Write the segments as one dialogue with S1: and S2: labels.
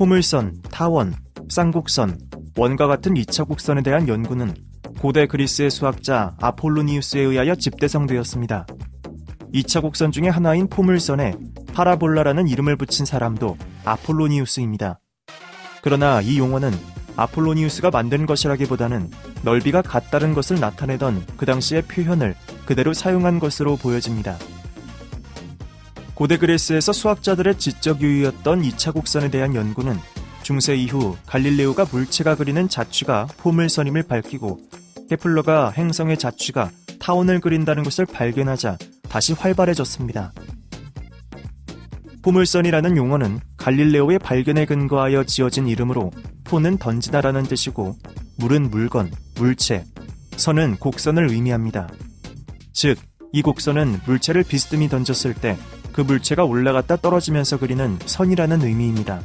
S1: 포물선, 타원, 쌍곡선, 원과 같은 2차 곡선에 대한 연구는 고대 그리스의 수학자 아폴로니우스에 의하여 집대성되었습니다. 2차 곡선 중에 하나인 포물선에 파라볼라라는 이름을 붙인 사람도 아폴로니우스입니다. 그러나 이 용어는 아폴로니우스가 만든 것이라기보다는 넓이가 같다는 것을 나타내던 그 당시의 표현을 그대로 사용한 것으로 보여집니다. 고대 그리스에서 수학자들의 지적 유의였던 2차 곡선에 대한 연구는 중세 이후 갈릴레오가 물체가 그리는 자취가 포물선임을 밝히고 케플러가 행성의 자취가 타원을 그린다는 것을 발견하자 다시 활발해졌습니다. 포물선이라는 용어는 갈릴레오의 발견에 근거하여 지어진 이름으로 포는 던지다라는 뜻이고 물은 물건, 물체, 선은 곡선을 의미합니다. 즉, 이 곡선은 물체를 비스듬히 던졌을 때 그 물체가 올라갔다 떨어지면서 그리는 선이라는 의미입니다.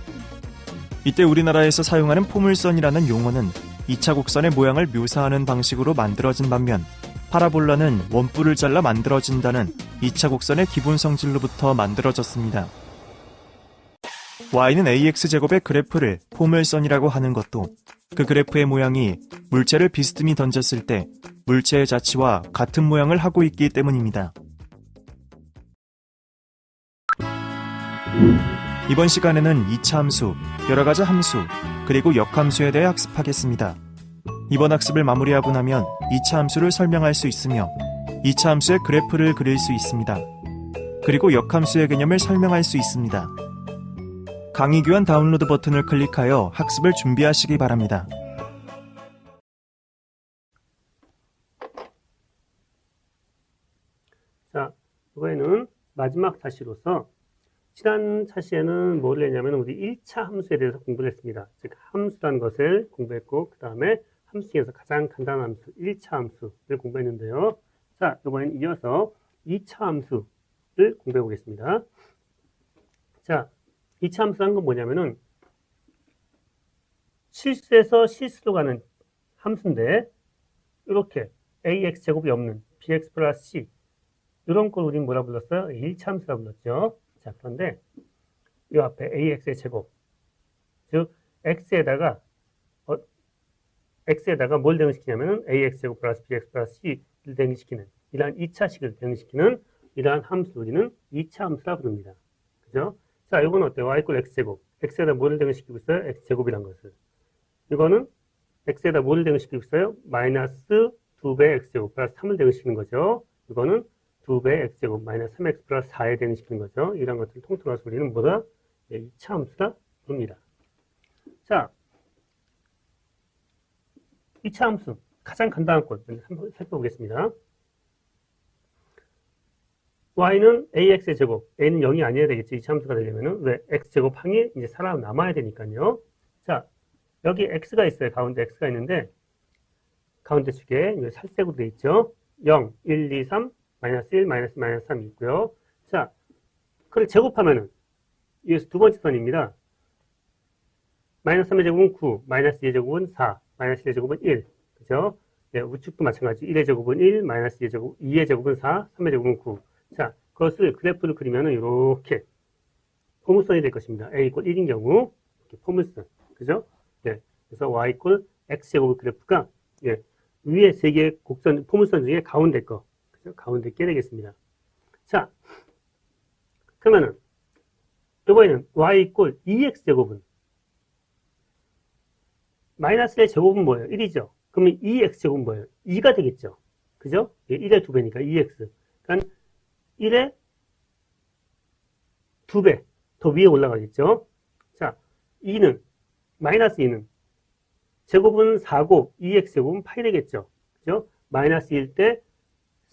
S1: 이때 우리나라에서 사용하는 포물선이라는 용어는 2차 곡선의 모양을 묘사하는 방식으로 만들어진 반면 파라볼라는 원뿔을 잘라 만들어진다는 2차 곡선의 기본 성질로부터 만들어졌습니다. y는 ax제곱의 그래프를 포물선이라고 하는 것도 그 그래프의 모양이 물체를 비스듬히 던졌을 때 물체의 자치와 같은 모양을 하고 있기 때문입니다. 이번 시간에는 2차 함수, 여러 가지 함수, 그리고 역함수에 대해 학습하겠습니다. 이번 학습을 마무리하고 나면 2차 함수를 설명할 수 있으며 2차 함수의 그래프를 그릴 수 있습니다. 그리고 역함수의 개념을 설명할 수 있습니다. 강의 교환 다운로드 버튼을 클릭하여 학습을 준비하시기 바랍니다.
S2: 자, 이번에는 마지막 차시로서 지난 차시에는 뭐를 했냐면 우리 1차 함수에 대해서 공부를 했습니다. 즉 함수라는 것을 공부했고 그 다음에 함수 중에서 가장 간단한 함수 1차 함수를 공부했는데요. 자, 이번엔 이어서 2차 함수를 공부해 보겠습니다. 자, 2차 함수란 건 뭐냐면은 실수에서 실수로 가는 함수인데 이렇게 ax 제곱이 없는 bx 플러스 c 이런 걸 우리는 뭐라 불렀어요? 1차 함수라 불렀죠. 자, 그런데 이 앞에 ax의 제곱 즉 x에다가 어, x에다가 뭘 대응시키냐면은 ax 제곱 플러스 bx 플러스 c를 대응시키는 이러한 2차식을 대응시키는 이러한 함수 우리는 2차 함수라 부릅니다. 그죠? 자, 이건 어때요? y 이퀄 x제곱. x에다 뭐를 대응시키고 있어요? x제곱이란 것을. 이거는 x에다 뭐를 대응시키고 있어요? 마이너스 2배 x제곱 플러스 3을 대응시키는 거죠. 이거는 2배 x제곱 마이너스 3x 플러스 4에 대응시키는 거죠. 이런 것들을 통틀어서 우리는 뭐다? 예, 2차 함수다 부릅니다. 자, 2차 함수. 가장 간단한 것 한번 살펴보겠습니다. y는 ax의 제곱, a는 0이 아니어야 되겠지. 2차 함수가 되려면은 왜 x제곱 항이 이제 살아남아야 되니까요. 자, 여기 x가 있어요. 가운데 x가 있는데 가운데 축에 살색으로 되어 있죠. 0, 1, 2, 3, 마이너스 1, 마이너스 마이너스 3이 있고요. 자, 그걸 제곱하면은 이것이 두 번째 선입니다. 마이너스 3의 제곱은 9, 마이너스 2의 제곱은 4, 마이너스 1의 제곱은 1. 그죠? 네, 우측도 마찬가지. 1의 제곱은 1, 마이너스 2의 제곱, 2의 제곱은 4, 3의 제곱은 9. 자, 그것을 그래프를 그리면은 이렇게 포물선이 될 것입니다. a 이퀄 1인 경우 이렇게 포물선. 그죠? 네. 그래서 y 이퀄 x 제곱 그래프가 예, 위에 세 개의 곡선 포물선 중에 가운데 거. 그죠? 가운데 게 되겠습니다. 자, 그러면은 이번에는 y 이퀄 2x 제곱은 마이너스의 제곱은 뭐예요? 1이죠. 그러면 2x 제곱은 뭐예요? 2가 되겠죠. 그죠? 예, 1의 2배니까 2x. 그러니까 1의 2배 더 위에 올라가겠죠. 자, 2는 마이너스 2는 제곱은 4고 2x 제곱은 8이 되겠죠. 그죠? 마이너스 1 때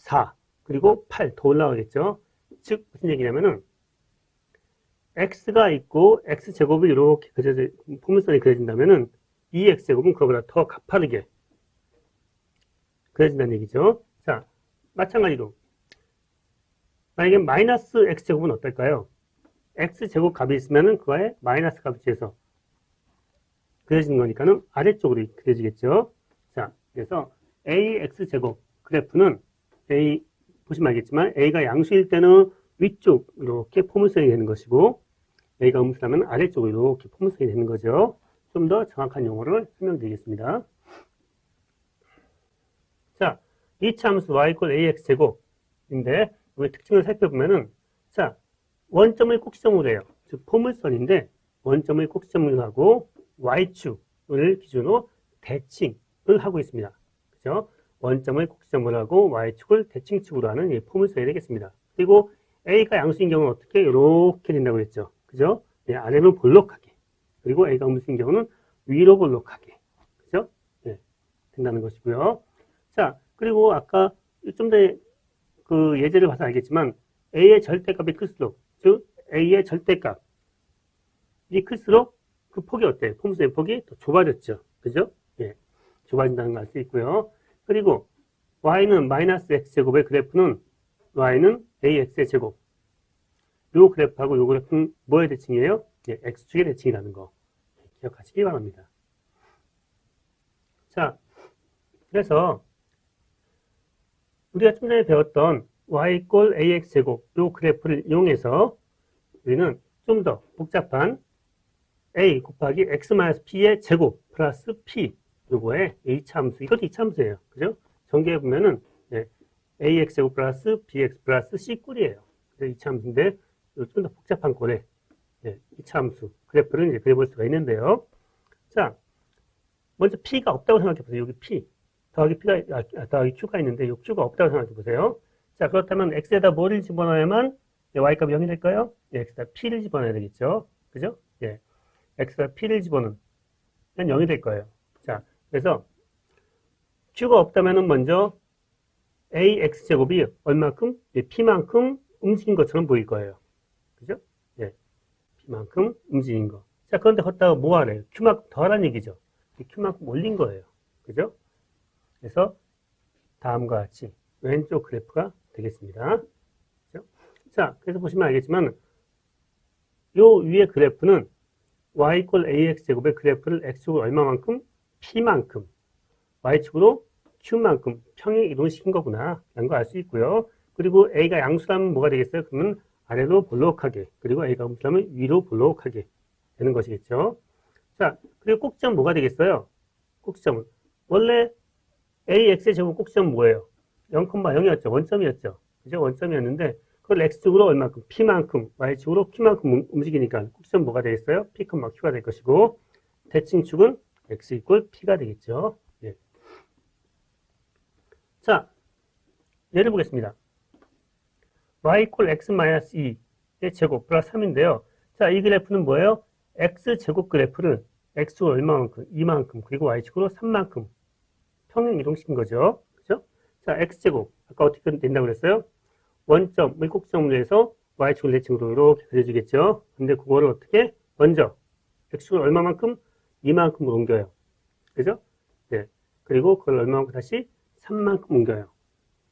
S2: 4, 그리고 8 더 올라가겠죠. 즉, 무슨 얘기냐면은, x가 있고, x제곱이 이렇게 그려져, 포물선이 그려진다면은, 2x제곱은 그거보다 더 가파르게 그려진다는 얘기죠. 자, 마찬가지로, 만약에 마이너스 x제곱은 어떨까요? x제곱 값이 있으면은 그거에 마이너스 값이 돼서 그려지는 거니까는 아래쪽으로 그려지겠죠. 자, 그래서 ax제곱 그래프는 a 보시면 알겠지만 a가 양수일 때는 위쪽 이렇게 포물선이 되는 것이고 A가 음수라면 아래쪽으로 이렇게 포물선이 되는 거죠. 좀 더 정확한 용어를 설명드리겠습니다. 자, 이차 함수 y 꼴 ax 제곱인데 우리 특징을 살펴보면은 자 원점을 꼭지점으로 해요. 즉 포물선인데 원점을 꼭지점으로 하고 y축을 기준으로 대칭을 하고 있습니다. 그죠? 원점을 꼭지점으로 하고 y축을 대칭축으로 하는 이 포물선이 되겠습니다. 그리고 a가 양수인 경우는 어떻게 이렇게 된다고 했죠. 그죠? 네, 아래로 볼록하게 그리고 a가 음수인 경우는 위로 볼록하게 그죠? 네, 된다는 것이고요. 자, 그리고 아까 좀더그 예제를 봐서 알겠지만 a의 절대값이 클수록 즉 a의 절대값이 클수록 그 폭이 어때요? 폼수의 폭이 더 좁아졌죠. 그죠? 예. 좁아진다는 걸 알 수 있고요. 그리고 y는 마이너스 x제곱의 그래프는 y는 ax의 제곱. 요 그래프하고 요 그래프는 뭐의 대칭이에요? 예, x축의 대칭이라는 거 기억하시기 바랍니다. 자, 그래서 우리가 좀 전에 배웠던 y 꼴 ax 제곱 요 그래프를 이용해서 우리는 좀 더 복잡한 a 곱하기 x 마이너스 p의 제곱 플러스 p 요거의 a차 함수 이것도 이차 함수예요. 그죠? 전개해 보면은 네, ax 플러스 bx 플러스 c 꼴이에요. 그래서 이차 함수인데 좀 더 복잡한 꼴에 네, 이차 함수 그래프를 이제 그려볼 수가 있는데요. 자, 먼저 p가 없다고 생각해 보세요. 여기 p 더하기 p가 아, 아, 더하기 q가 있는데 이 q가 없다고 생각해 보세요. 자, 그렇다면 x에다 뭐를 집어넣어야만 예, y값이 0이 될까요? 예, x에다 p를 집어넣어야 되겠죠. 그죠? 예. x에다 p를 집어넣으면 0이 될 거예요. 자, 그래서 q가 없다면은 먼저 ax 제곱이 얼마큼? 예, p만큼 움직인 것처럼 보일 거예요. 그죠? 예. p만큼 움직인 거. 자, 그런데 걷다가 뭐 하래요? q만큼 더하라는 얘기죠. q만큼 올린 거예요. 그죠? 그래서 다음과 같이 왼쪽 그래프가 되겠습니다. 그죠? 자, 그래서 보시면 알겠지만 요 위의 그래프는 y 이퀄 ax 제곱의 그래프를 x축으로 얼마만큼? P만큼 y축으로 q만큼 평행 이동시킨 거구나 라는 걸 알 수 있고요. 그리고 a가 양수라면 뭐가 되겠어요? 그러면 아래로 볼록하게 그리고 a가 음수라면 위로 볼록하게 되는 것이겠죠. 자, 그리고 꼭지점 뭐가 되겠어요? 꼭지점은 원래 ax의 제곱 꼭지점 뭐예요? 0,0이었죠. 원점이었죠. 그죠? 원점이었는데 그걸 x축으로 얼마큼? p만큼, y축으로 q만큼 움직이니까 꼭지점 뭐가 되겠어요? p, q가 될 것이고 대칭축은 x 이꼴 p가 되겠죠. 예. 자, 예를 보겠습니다. y 이꼴 x 마이너스 2의 제곱 플러스 3인데요. 자, 이 그래프는 뭐예요? x 제곱 그래프를 x축으로 얼마만큼? 2만큼, 그리고 y축으로 3만큼 평행 이동시킨 거죠. 그죠? 자, x제곱. 아까 어떻게 된다고 그랬어요? 원점, 물꼭지점으로 해서 y축을 대칭으로 이렇게 그려주겠죠. 근데 그거를 어떻게? 먼저 x축을 얼마만큼? 2만큼으로 옮겨요. 그죠? 네. 그리고 그걸 얼마만큼 다시 3만큼 옮겨요.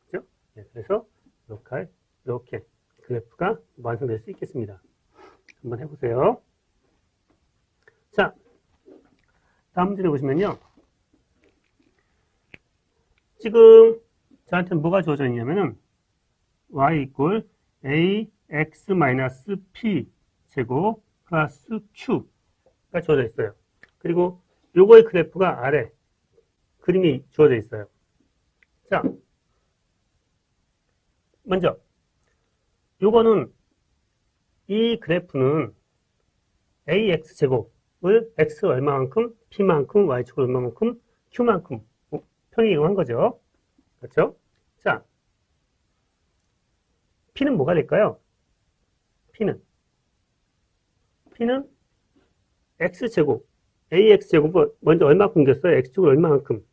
S2: 그죠? 네. 그래서 이렇게, 이렇게 그래프가 완성될 수 있겠습니다. 한번 해보세요. 자, 다음 문제 보시면요. 지금 저한테는 뭐가 주어져 있냐면은 y 이꼴 ax 마이너스 p 제곱 플러스 q가 주어져 있어요. 그리고 요거의 그래프가 아래 그림이 주어져 있어요. 자, 먼저 요거는 이 그래프는 ax 제곱을 x 얼마만큼, p만큼, y축 얼마만큼, q만큼 평행 이동한 거죠. 그렇죠? 자, P는 뭐가 될까요? P는 P는 X제곱 AX제곱을 먼저 얼마큼 옮겼어요? X축으로 얼마만큼?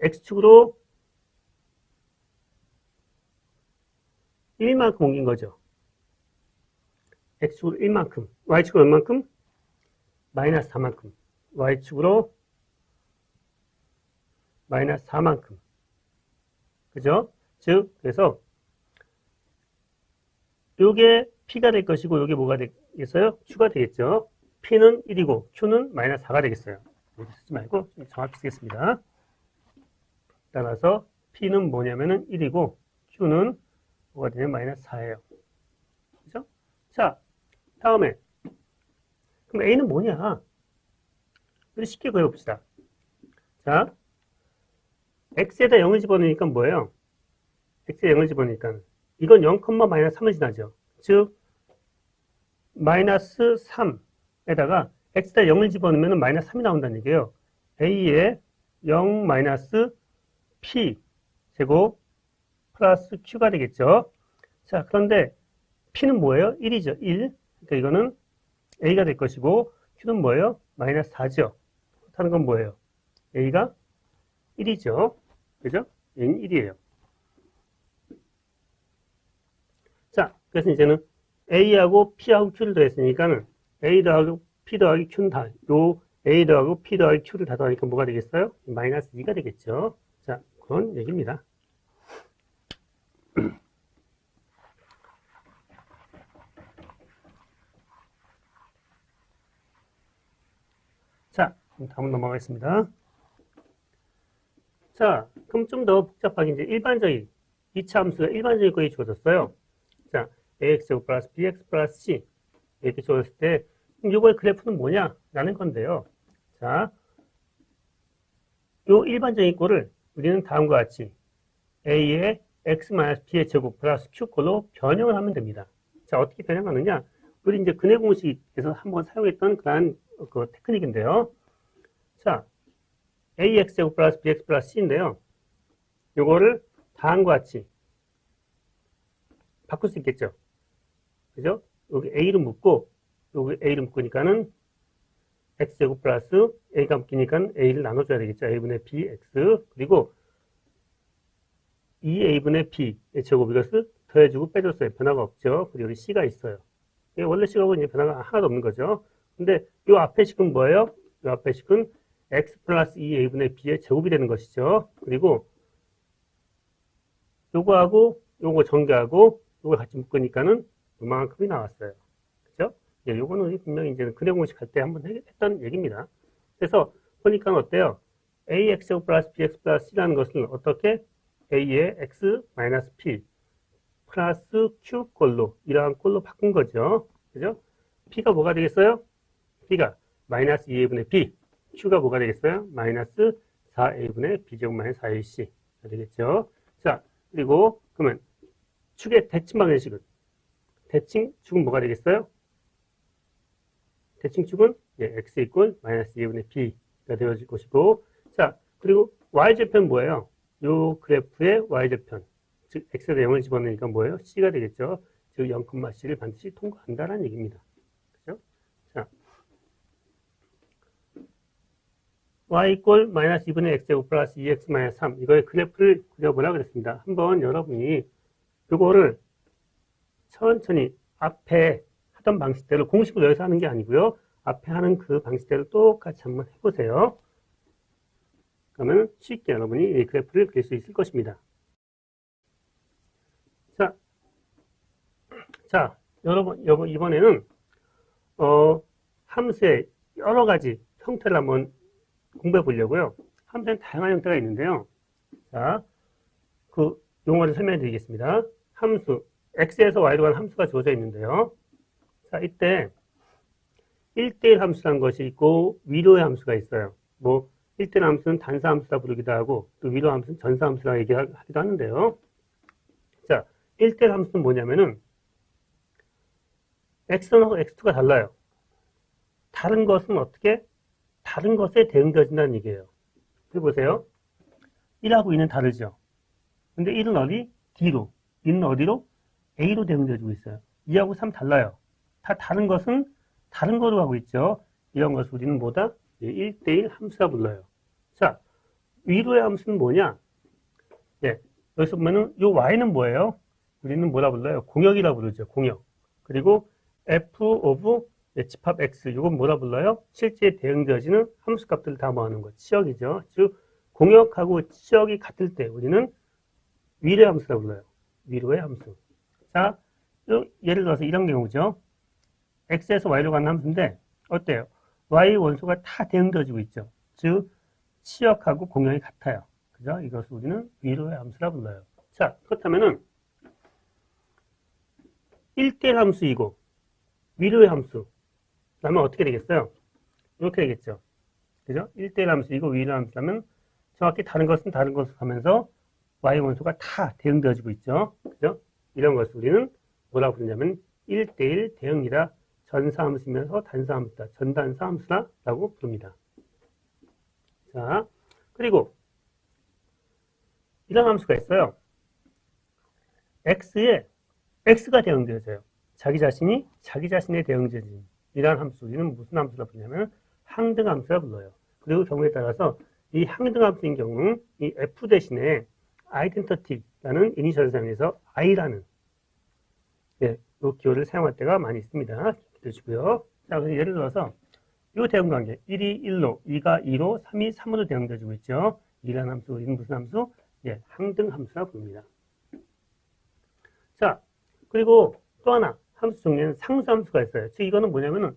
S2: X축으로 1만큼 옮긴 거죠. X축으로 1만큼 Y축으로 얼마만큼? 마이너스 4만큼 Y축으로 마이너스 4만큼. 그죠? 즉, 그래서, 요게 P가 될 것이고, 요게 뭐가 되겠어요? Q가 되겠죠? P는 1이고, Q는 마이너스 4가 되겠어요. 여기 쓰지 말고, 좀 정확히 쓰겠습니다. 따라서, P는 뭐냐면은 1이고, Q는 뭐가 되냐면 마이너스 4예요. 그죠? 자, 다음에, 그럼 A는 뭐냐? 우리 쉽게 구해봅시다. 자, X에다 0을 집어넣으니까 뭐예요? X에 0을 집어넣으니까 이건 0, 마이너스 3을 지나죠. 즉, 마이너스 3 에다가 X에다 0을 집어넣으면 마이너스 3이 나온다는 얘기예요. A에 0 마이너스 P 제곱 플러스 Q가 되겠죠. 자, 그런데 P는 뭐예요? 1이죠. 1. 그러니까 이거는 A가 될 것이고 Q는 뭐예요? 마이너스 4죠. 그렇다는 건 뭐예요? A가 1이죠. 그죠? A는 1이에요. 자, 그래서 이제는 A하고 P하고 Q를 더했으니까는 A 더하고 P 더하기 Q는 다, 요 A 더하고 P 더하기 Q를 다 더하니까 뭐가 되겠어요? 마이너스 2가 되겠죠. 자, 그런 얘기입니다. 자, 그럼 다음 넘어가겠습니다. 자, 그럼 좀 더 복잡하게 이제 일반적인 2차 함수가 일반적인 거에 주어졌어요. 자, ax 플러스 bx 플러스 c 이렇게 주어졌을 때 이거의 그래프는 뭐냐? 라는 건데요. 자, 요 일반적인 꼴을 우리는 다음과 같이 a의 x-b의 제곱 플러스 q꼴로 변형을 하면 됩니다. 자, 어떻게 변형하느냐? 우리 이제 근해 공식에서 한번 사용했던 그러한 그 테크닉인데요. 자, ax 제곱 플러스 bx 플러스 c인데요. 요거를 다음과 같이 바꿀 수 있겠죠. 그죠? 여기 a를 묶고 여기 a를 묶으니까는 x제곱 플러스 a가 묶이니까 a를 나눠줘야 되겠죠. a분의 bx 그리고 2a분의 b의 제곱 이것을 더해주고 빼줬어요. 변화가 없죠. 그리고 여기 c가 있어요. 원래 식하고 이제 변화가 하나도 없는 거죠. 근데 이 앞에 식은 뭐예요? 이 앞에 식은 x 플러스 2a분의 b의 제곱이 되는 것이죠. 그리고 요거하고 요거 전개하고 요걸 같이 묶으니까는 요만큼이 나왔어요. 예, 요거는 분명히 이제 근해 공식 할 때 한번 했던 얘기입니다. 그래서 보니까 어때요? ax 플러스 bx 플러스 c라는 것은 어떻게 a의 x 마이너스 p 플러스 q 꼴로 이러한 꼴로 바꾼 거죠. 그죠? p가 뭐가 되겠어요? p가 마이너스 2a분의 b q가 뭐가 되겠어요? 마이너스 4a분의 b제곱 마이너스 4ac 가 되겠죠. 자, 그리고 그러면 축의 대칭 방정식은 대칭 축은 뭐가 되겠어요? 대칭 축은 예, x 이꼴 마이너스 2분의 b가 되어질 것이고 자 그리고 y절편 뭐예요? 요 그래프의 y절편 즉 x에다 0을 집어넣으니까 뭐예요? c가 되겠죠. 즉 0,c를 반드시 통과한다는 얘기입니다. 그죠? 자 y 이꼴 마이너스 2분의 x제곱 플러스 2x 마이너스 3 이거의 그래프를 그려보라 그랬습니다. 한번 여러분이 이거를 천천히 앞에 하던 방식대로 공식을 여기서 하는 게 아니고요. 앞에 하는 그 방식대로 똑같이 한번 해보세요. 그러면 쉽게 여러분이 이 그래프를 그릴 수 있을 것입니다. 자, 자, 여러분, 여러분 이번에는 어, 함수의 여러 가지 형태를 한번 공부해 보려고요. 함수는 다양한 형태가 있는데요. 자, 그 용어를 설명해 드리겠습니다. 함수, x에서 y로 가는 함수가 주어져 있는데요. 자, 이때 1대1 함수라는 것이 있고 위로의 함수가 있어요. 뭐 1대1 함수는 단사 함수라 부르기도 하고 또 위로 함수는 전사 함수라 얘기하기도 하는데요. 자, 1대1 함수는 뭐냐면은 x1하고 x2가 달라요. 다른 것은 어떻게? 다른 것에 대응되어진다는 얘기예요. 해보세요. 1하고 2는 다르죠. 근데 1은 어디? D로. 2는 어디로? A로 대응되어지고 있어요. 2하고 3 달라요. 다 다른 것은 다른 거로 하고 있죠. 이런 것을 우리는 뭐다? 1대1 함수라 불러요. 자, 위로의 함수는 뭐냐? 예, 여기서 보면은 이 y는 뭐예요? 우리는 뭐라 불러요? 공역이라 부르죠. 공역. 그리고 f of 예, 집합 x 이건 뭐라 불러요? 실제 대응되어지는 함수 값들을 다 모아놓은 거 치역이죠. 즉 공역하고 치역이 같을 때 우리는 위로의 함수라 불러요. 위로의 함수. 자, 요- 예를 들어서 이런 경우죠. X에서 y로 가는 함수인데 어때요? y 원소가 다 대응되어지고 있죠. 즉 치역하고 공역이 같아요. 그죠? 이것을 우리는 위로의 함수라 불러요. 자, 그렇다면은 1대 함수이고 위로의 함수 그러면 어떻게 되겠어요? 이렇게 되겠죠. 그죠? 1대1 함수, 이거 위로 함수라면 정확히 다른 것은 다른 것을 하면서 y 원소가 다 대응되어지고 있죠. 그죠? 이런 것을 우리는 뭐라고 부르냐면 1대1 대응이라 전사함수면서 단사함수다. 전단사함수다라고 부릅니다. 자, 그리고 이런 함수가 있어요. x에 x가 대응되어져요. 자기 자신이 자기 자신에 대응되어진 이러한 함수. 우리는 무슨 함수라 부르냐면 항등함수라 불러요. 그리고 경우에 따라서 이 항등함수인 경우는 이 f 대신에 identity라는 이니셜을 사용해서 i라는 예, 이 기호를 사용할 때가 많이 있습니다. 기대주시고요. 자, 그래서 예를 들어서 이 대응 관계 1이 1로, 2가 2로, 3이 3으로 대응되어지고 있죠. 이라는 함수, 우리는 무슨 함수? 예, 항등 함수라 부릅니다. 자, 그리고 또 하나 함수 중에는 상수 함수가 있어요. 즉 이거는 뭐냐면은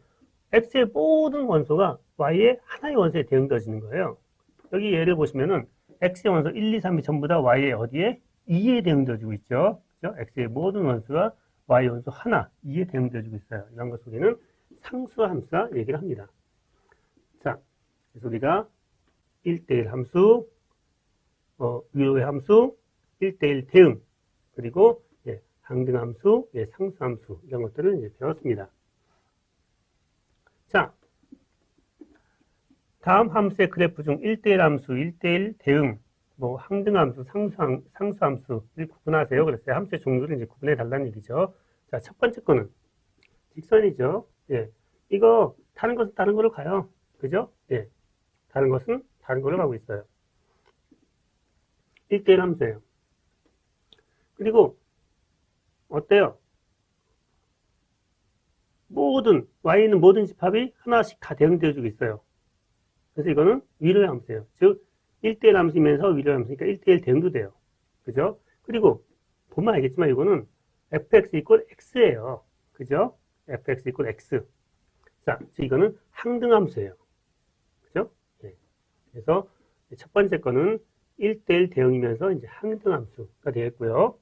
S2: x의 모든 원소가 y의 하나의 원소에 대응되어지는 거예요. 여기 예를 보시면은 x의 원소 1, 2, 3이 전부 다 y의 어디에 2에 대응되어지고 있죠. 그죠? x의 모든 원소가 y 원소 하나 2에 대응되어지고 있어요. 이런 것 우리는 상수함수라 얘기를 합니다. 자, 그래서 우리가 1대1 함수, 어, 위로의 함수, 1대1 대응, 그리고 예, 항등함수, 예, 상수함수 이런 것들을 이제 배웠습니다. 자, 다음 함수의 그래프 중 1대1 함수, 1대1 대응, 뭐 항등함수, 상수함, 상수함수를 구분하세요. 그랬어요. 함수의 종류를 이제 구분해 달라는 얘기죠. 자, 첫 번째 거는 직선이죠. 예, 이거 다른 것은 다른 거로 가요. 그죠? 예, 다른 것은 다른 거로 가고 있어요. 1대1 함수예요. 그리고 어때요? 모든 y는 모든 집합이 하나씩 다 대응되어 주고 있어요. 그래서 이거는 위로의 함수예요. 즉 1대1 함수이면서 위로의 함수니까 1대1 대응도 돼요. 그죠? 그리고 보면 알겠지만 이거는 fx 이꼴 x예요. 그죠? fx 이꼴 x. 자, 즉 이거는 항등함수예요. 그죠? 예. 그래서 첫 번째 거는 1대1 대응이면서 이제 항등함수가 되겠고요.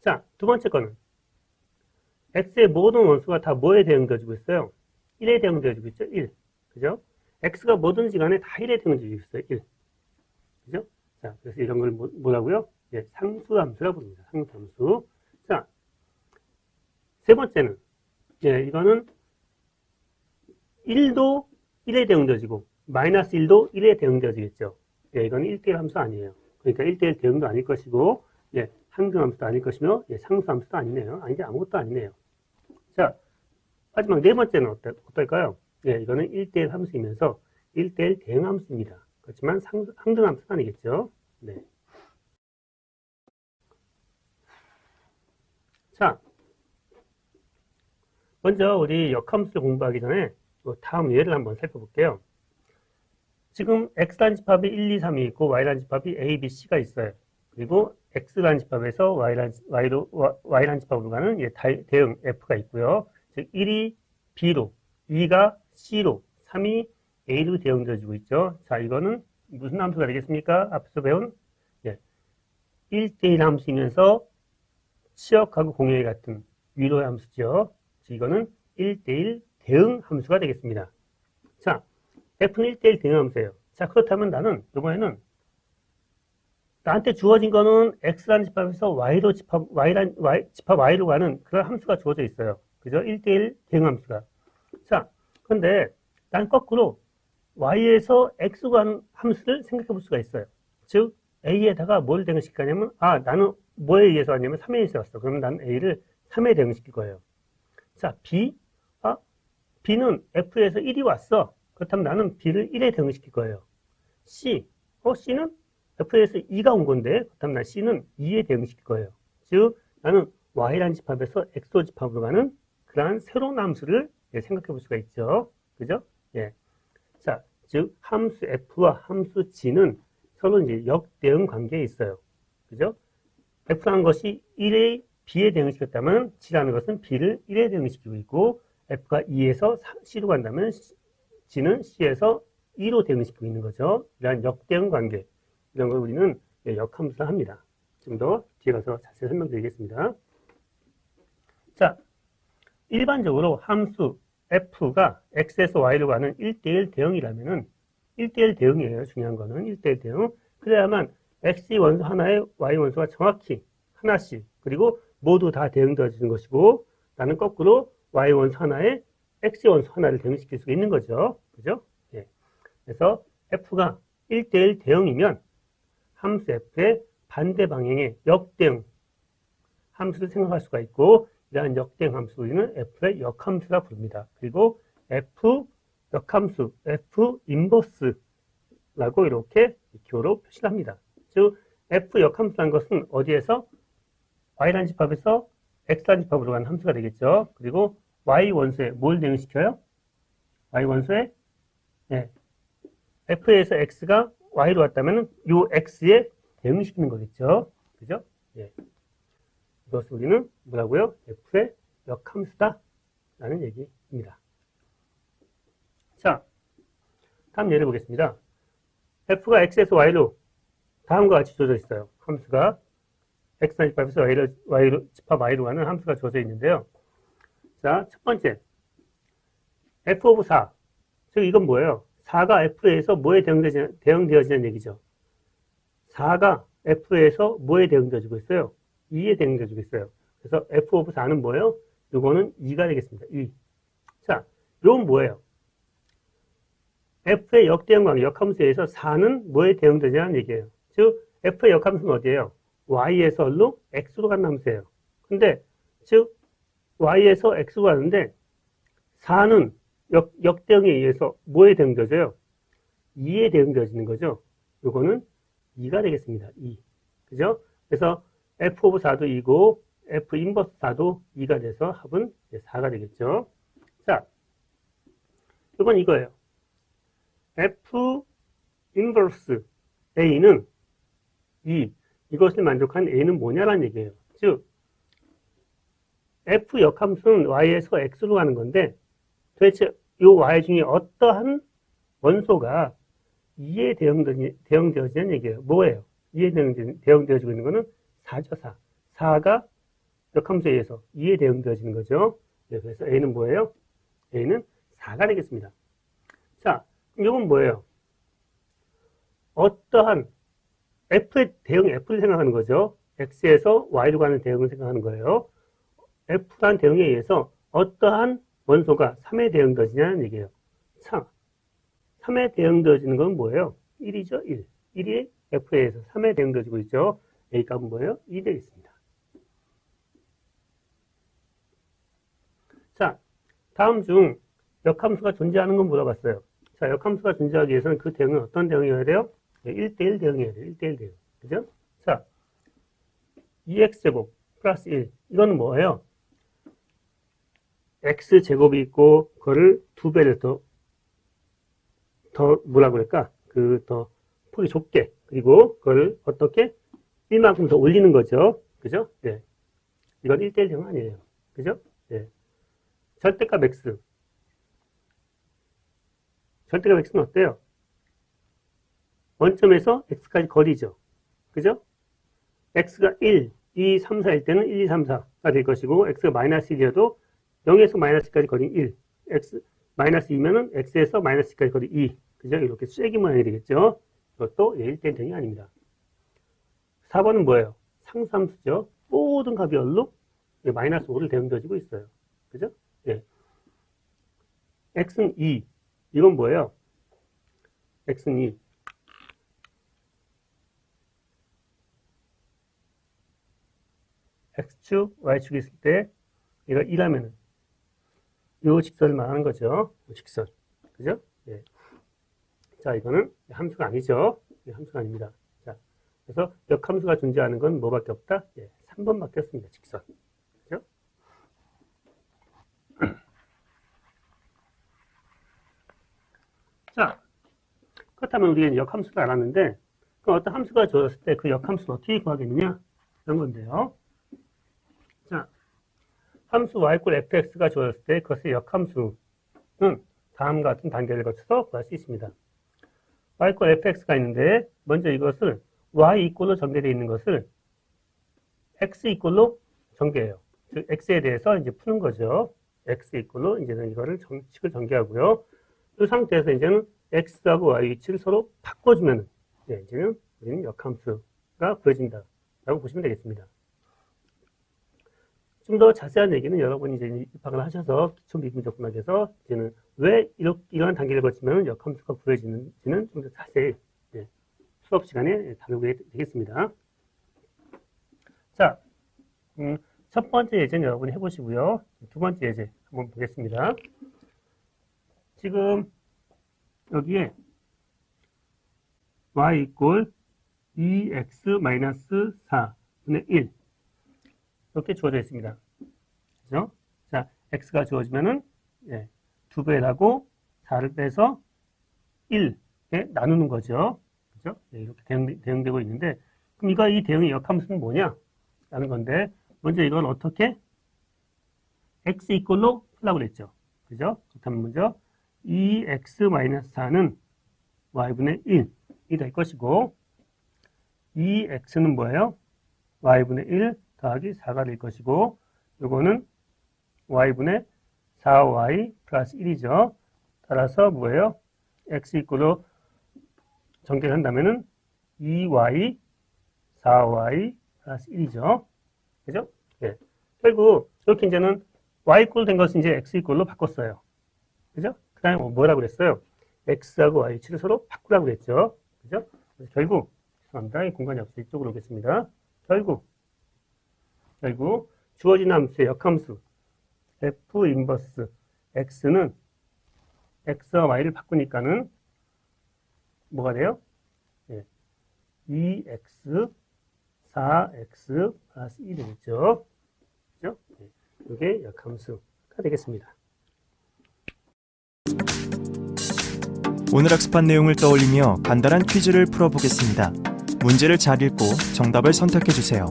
S2: 자, 두 번째 거는 x의 모든 원수가 다 뭐에 대응되어지고 있어요? 1에 대응되어지고 있죠? 1. 그죠? X가 뭐든지 간에 다 1에 대응되어지고 있어요. 1. 그죠? 자, 그래서 이런 걸 뭐, 뭐라고요? 예, 상수함수라 부릅니다. 상수함수. 자, 세 번째는 예, 이거는 1도 1에 대응되어지고 마이너스 1도 1에 대응되어지겠죠. 예, 이건 1대1 함수 아니에요. 그러니까 1대1 대응도 아닐 것이고 예, 항등함수도 아닐 것이며 예, 상수함수도 아니네요. 아니, 게 아무것도 아니네요. 자, 마지막 네 번째는 어떨, 어떨까요? 예, 이거는 1대1 함수이면서 1대1 대응 함수입니다. 그렇지만 상, 항등함수는 아니겠죠. 네. 자, 먼저 우리 역함수를 공부하기 전에 뭐 다음 예를 한번 살펴볼게요. 지금 x란 집합이 1, 2, 3이 있고 y란 집합이 a, b, c가 있어요. 그리고 x란 집합에서 y란, y로, y란 집합으로 가는 예, 대응 f가 있고요. 즉 1이 b로, 2가 c로, 3이 a로 대응되어지고 있죠. 자, 이거는 무슨 함수가 되겠습니까? 앞서 배운 예, 1대1 함수이면서 치역하고 공역이 같은 위로의 함수죠. 이거는 1대1 대응 함수가 되겠습니다. 자, F는 1대1 대응 함수예요. 자, 그렇다면 나는 이번에는 나한테 주어진 거는 X라는 집합에서 Y로 집합, Y란, Y, 집합 Y로 가는 그런 함수가 주어져 있어요. 그죠? 1대1 대응 함수가. 자, 근데 난 거꾸로 Y에서 X로 가는 함수를 생각해 볼 수가 있어요. 즉, A에다가 뭘 대응시키냐면, 아, 나는 뭐에 의해서 왔냐면 3에 의해서 왔어. 그러면 나는 A를 3에 대응시킬 거예요. 자, B. 아, B는 F에서 1이 왔어. 그렇다면 나는 B를 1에 대응시킬 거예요. C. 어, C는 F에서 2가 온 건데, 그렇다면 난 C는 2에 대응시킬 거예요. 즉, 나는 Y라는 집합에서 X로 집합으로 가는 그러한 새로운 함수를 예, 생각해 볼 수가 있죠. 그죠? 예. 자, 즉, 함수 F와 함수 G는 서로 이제 역대응 관계에 있어요. 그죠? F라는 것이 1에 B에 대응시켰다면 G라는 것은 B를 1에 대응시키고 있고 F가 2에서 C로 간다면 G는 C에서 2로 대응시키고 있는 거죠. 이러한 역대응 관계 이런 걸 우리는 역함수라 합니다. 좀 더 뒤에 가서 자세히 설명드리겠습니다. 자, 일반적으로 함수 f가 x에서 y로 가는 1대1 대응이라면은 1대1 대응이에요. 중요한 거는 1대1 대응. 그래야만 x 원소 하나에 y 원소가 정확히 하나씩 그리고 모두 다 대응되어지는 것이고 나는 거꾸로 y 원소 하나에 x 원소 하나를 대응시킬 수가 있는 거죠. 그죠? 예. 그래서 f가 1대1 대응이면 함수 f의 반대 방향의 역대응 함수를 생각할 수가 있고 이러한 역대응 함수 우리는 f의 역함수라 부릅니다. 그리고 f 역함수, f 인버스라고 이렇게 기호로 표시를 합니다. 즉 f 역함수라는 것은 어디에서 y라는 집합에서 x라는 집합으로 가는 함수가 되겠죠. 그리고 y 원소에 뭘 대응시켜요? y 원소에 네. f에서 x가 y로 왔다면 요 x에 대응시키는 거겠죠. 그죠? 예. 이것을 우리는 뭐라고요? f의 역함수다 라는 얘기입니다. 자, 다음 예를 보겠습니다. f가 x에서 y로 다음과 같이 주어져 있어요. 함수가 x나 집합에서 y로, y로, 집합 y로 가는 함수가 주어져 있는데요. 자, 첫 번째. f 오브 4. 즉, 이건 뭐예요? 4가 f에서 뭐에 대응되지, 대응되어지는 얘기죠. 4가 f에서 뭐에 대응되어지고 있어요? 2에 대응되어지고 있어요. 그래서 f 오브 4는 뭐예요? 이거는 2가 되겠습니다. 2. 자, 이건 뭐예요? f의 역대응관 역함수에서 4는 뭐에 대응되냐는 얘기예요. 즉, f의 역함수는 어디예요? y에서 로 x로 가는 함수예요. 근데, 즉, y에서 x로 가는데, 4는 역, 역대응에 의해서 뭐에 대응되어져요? 2에 대응되어지는 거죠. 요거는 2가 되겠습니다. 2. 그죠? 그래서 f 오브 4도 2고, f 인버스 4도 2가 돼서 합은 4가 되겠죠. 자, 이건 이거예요. f 인버스 a는 2. 이것을 만족한 a는 뭐냐라는 얘기예요. 즉, f 역함수는 y에서 x로 가는 건데, 도대체 이 y 중에 어떠한 원소가 2에 대응되, 대응되어지는 얘기예요. 뭐예요? 2에 대응, 대응되어지고 있는 거는 4죠, 4. 4가 역함수에 의해서 2에 대응되어지는 거죠. 네, 그래서 a는 뭐예요? a는 4가 되겠습니다. 자, 이건 뭐예요? 어떠한 F의 대응 F를 생각하는 거죠. X에서 Y로 가는 대응을 생각하는 거예요. F란 대응에 의해서 어떠한 원소가 3에 대응되어지냐는 얘기예요. 3. 3에 대응되어지는 건 뭐예요? 1이죠, 1. 1이 F에 의해서 3에 대응되어지고 있죠. A 값은 뭐예요? 2 되겠습니다. 자, 다음 중 역함수가 존재하는 건 물어봤어요. 자, 역함수가 존재하기 위해서는 그 대응은 어떤 대응이어야 돼요? 네, 1대1 대응이어야 돼요. 1대1 대응. 그죠? 자, 2x제곱 플러스 1. 이거는 뭐예요? x제곱이 있고, 그거를 두 배를 더, 더, 뭐라 그럴까? 그, 더, 폭이 좁게. 그리고, 그걸 어떻게? 1만큼 더 올리는 거죠. 그죠? 네. 이건 1대1 대응 아니에요. 그죠? 네. 절대값 x. 절대값 x는 어때요? 원점에서 x까지 거리죠. 그죠? x가 1, 2, 3, 4일 때는 1, 2, 3, 4가 될 것이고 x가 마이너스 1이어도 0에서 마이너스 1까지 거리 1, x 마이너스 2면은 x에서 마이너스 1까지 거리 2. 그죠? 이렇게 쐐기 모양이 되겠죠? 이것도 1대1 등이 아닙니다. 4번은 뭐예요? 상수함수죠. 모든 값이 얼로 마이너스 5를 대응되어지고 있어요. 그죠? 예. x는 2. 이건 뭐예요? x는 2. x축, y축이 있을 때 얘가 2라면은 요 직선을 말하는 거죠. 요 직선. 그죠? 예. 자, 이거는 함수가 아니죠. 예, 함수가 아닙니다. 자, 그래서 역함수가 존재하는 건 뭐밖에 없다? 예, 3번밖에 없습니다. 직선. 그죠? 자, 그렇다면 우리는 역함수를 알았는데, 그 어떤 함수가 주어졌을 때 그 역함수는 어떻게 구하겠느냐? 이런 건데요. 자, 함수 y 꼴 fx가 주어졌을 때 그것의 역함수는 다음과 같은 단계를 거쳐서 구할 수 있습니다. y 꼴 fx가 있는데 먼저 이것을 y 이꼴로 전개되어 있는 것을 x 이꼴로 전개해요. 즉 x에 대해서 이제 푸는 거죠. x 이꼴로 이제는 이거를 정식을 전개하고요. 이 상태에서 이제는 x하고 y 위치를 서로 바꿔주면 예, 이제는 우리는 역함수가 구해진다라고 보시면 되겠습니다. 좀 더 자세한 얘기는 여러분이 이제 입학을 하셔서 기초 미분적분학에서 이제는 왜 이렇게 이러한 단계를 거치면 역함수가 구해지는지는 좀 더 자세히 예, 수업 시간에 다루게 되겠습니다. 자, 음, 첫 번째 예제는 여러분이 해보시고요. 두 번째 예제 한번 보겠습니다. 지금 여기에 y 이꼴 2x-4분의 1 이렇게 주어져 있습니다. 그죠? 자, x가 주어지면은 예, 2배라고 4를 빼서 1에 나누는 거죠. 그죠? 예, 이렇게 대응, 대응 되고 있는데 그럼 이거 이 대응의 역함수는 뭐냐? 라는 건데 먼저 이건 어떻게 x 이꼴로 풀라고 그랬죠. 그죠? 그렇다면 먼저 2x-4는 y분의 1이 될 것이고 2x는 뭐예요? y분의 1 더하기 4가 될 것이고 요거는 y분의 4y 플러스 1이죠. 따라서 뭐예요? x 이꼴로 전개를 한다면은 2y 4y 플러스 1이죠. 그죠? 예. 결국 이렇게 이제는 y 이꼴 된 것은 이제 x 이꼴로 바꿨어요. 그죠? 그 다음에 뭐라고 그랬어요? x하고 y 치를 서로 바꾸라고 그랬죠. 그죠? 결국 죄송합니다. 이 공간이 없어 이쪽으로 오겠습니다. 결국 결국 주어진 함수의 역함수 f 인버스 x는 x와 y를 바꾸니까는 뭐가 돼요? 예. 2x 4x 플러스 1이 되겠죠. 그죠? 예. 이게 역함수가 되겠습니다.
S1: 오늘 학습한 내용을 떠올리며 간단한 퀴즈를 풀어보겠습니다. 문제를 잘 읽고 정답을 선택해 주세요.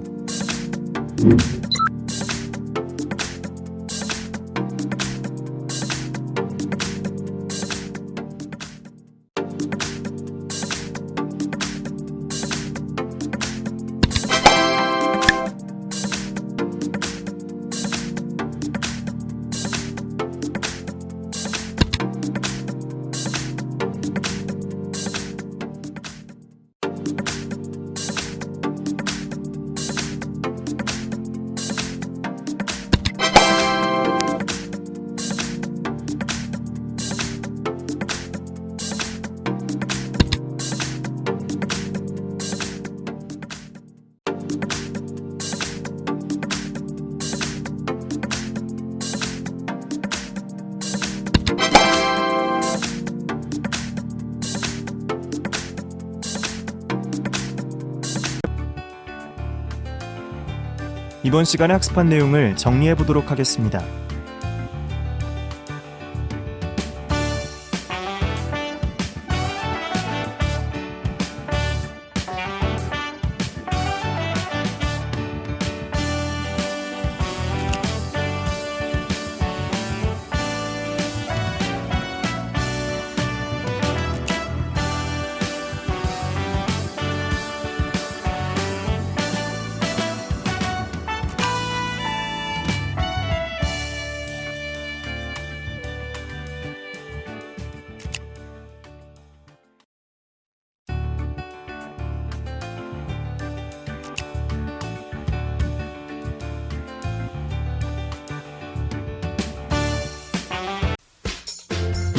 S1: 이번 시간에 학습한 내용을 정리해 보도록 하겠습니다.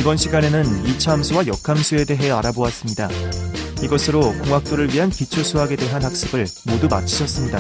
S1: 이번 시간에는 이차 함수와 역함수에 대해 알아보았습니다. 이것으로 공학도를 위한 기초 수학에 대한 학습을 모두 마치셨습니다.